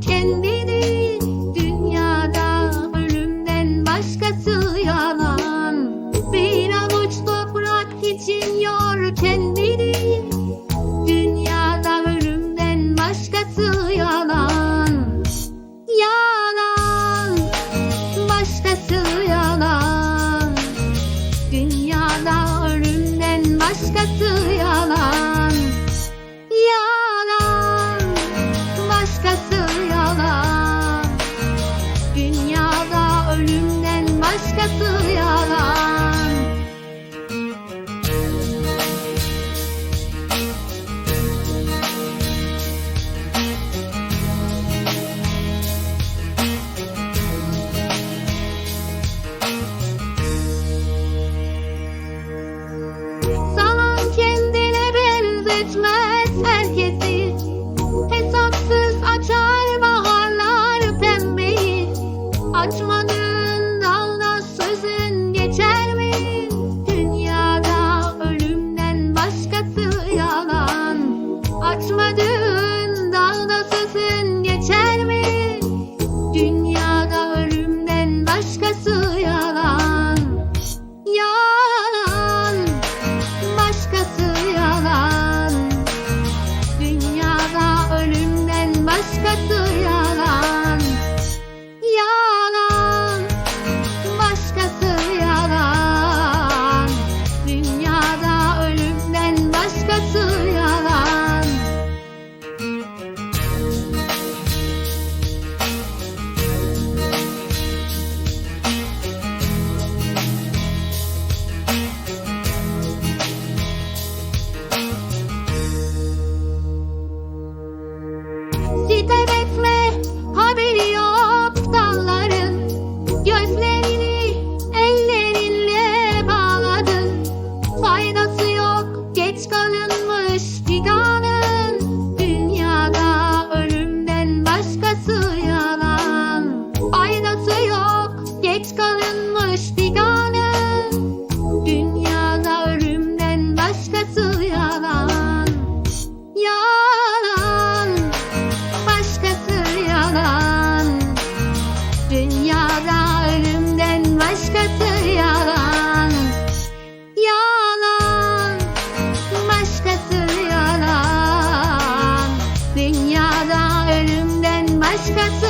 kendini Dünyada ölümden başkası Zaman kendine benzetmez herkesi başkası geç kalınmış digane Dünyada ölümden başkası yalan. Yalan Başkası yalan. Dünyada ölümden başkası yalan. Yalan Başkası yalan. Dünyada ölümden başkası